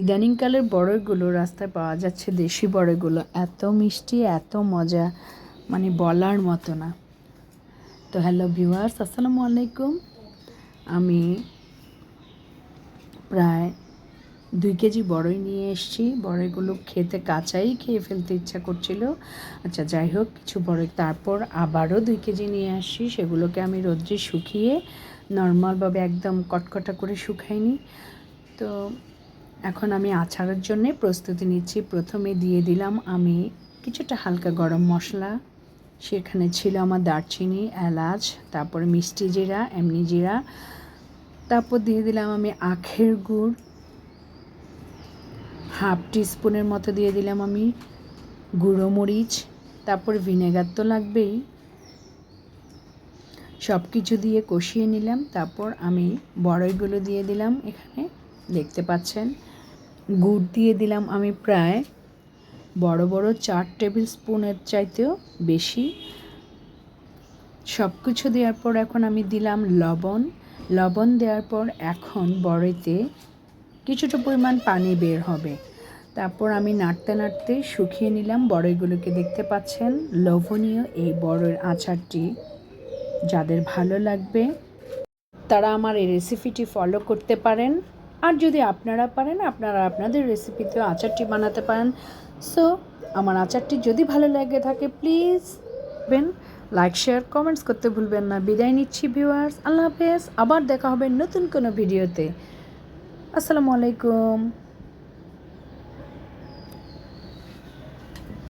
ইদানিংকালের বড়ইগুলো রাস্তায় পাওয়া যাচ্ছে দেশি বড়ইগুলো। এত মিষ্টি, এত মজা মানে বলার মতো না। তো হ্যালো ভিউয়ার্স, আসসালামু আলাইকুম। আমি প্রায় দুই কেজি বড়ই নিয়ে এসেছি। বড়ইগুলো খেতে কাঁচাই খেয়ে ফেলতে ইচ্ছা করছিল। আচ্ছা যাই হোক, কিছু বড়ই তারপর আবারও দুই কেজি নিয়ে আসছি। সেগুলোকে আমি রোদ্রে শুকিয়ে নর্মালভাবে একদম কটকটা করে শুকাইনি। তো এখন আমি আচারের জন্যে প্রস্তুতি নিচ্ছি। প্রথমে দিয়ে দিলাম আমি কিছুটা হালকা গরম মশলা। সেখানে ছিল আমার দারচিনি, এলাচ, তারপর মিষ্টি জিরা, এমনি জিরা। তারপর দিয়ে দিলাম আমি আখের গুড়। হাফ টিস্পুনের মতো দিয়ে দিলাম আমি গুঁড়ো মরিচ। তারপর ভিনেগার তো লাগবেই। সব কিছু দিয়ে কষিয়ে নিলাম। তারপর আমি বড়ইগুলো দিয়ে দিলাম এখানে। দেখতে পাচ্ছেন? গুড় দিয়ে দিলাম আমি প্রায় বড় বড় চার টেবিল স্পুনের চাইতেও বেশি। সব কিছু দেওয়ার পর এখন আমি দিলাম লবণ। লবণ দেওয়ার পর এখন বড়ইতে কিছুটা পরিমাণ পানি বের হবে। তারপর আমি নাড়তে নাড়তে শুকিয়ে নিলাম বড়ইগুলোকে দেখতে পাচ্ছেন, লোভনীয় এই বড়ের আচারটি। যাদের ভালো লাগবে, তারা আমার এই রেসিপিটি ফলো করতে পারেন। আর যদি আপনারা পারেন, আপনারা আপনাদের রেসিপিতেও আচারটি বানাতে পারেন। সো আমার আচারটি যদি ভালো লাগে থাকে প্লিজ বেন লাইক শেয়ার কমেন্টস করতে ভুলবেন না। বিদায় নিচ্ছি ভিউয়ার্স আল্লাহ হাফেজ। আবার দেখা হবে নতুন কোনো ভিডিওতে আসসালামু আলাইকুম।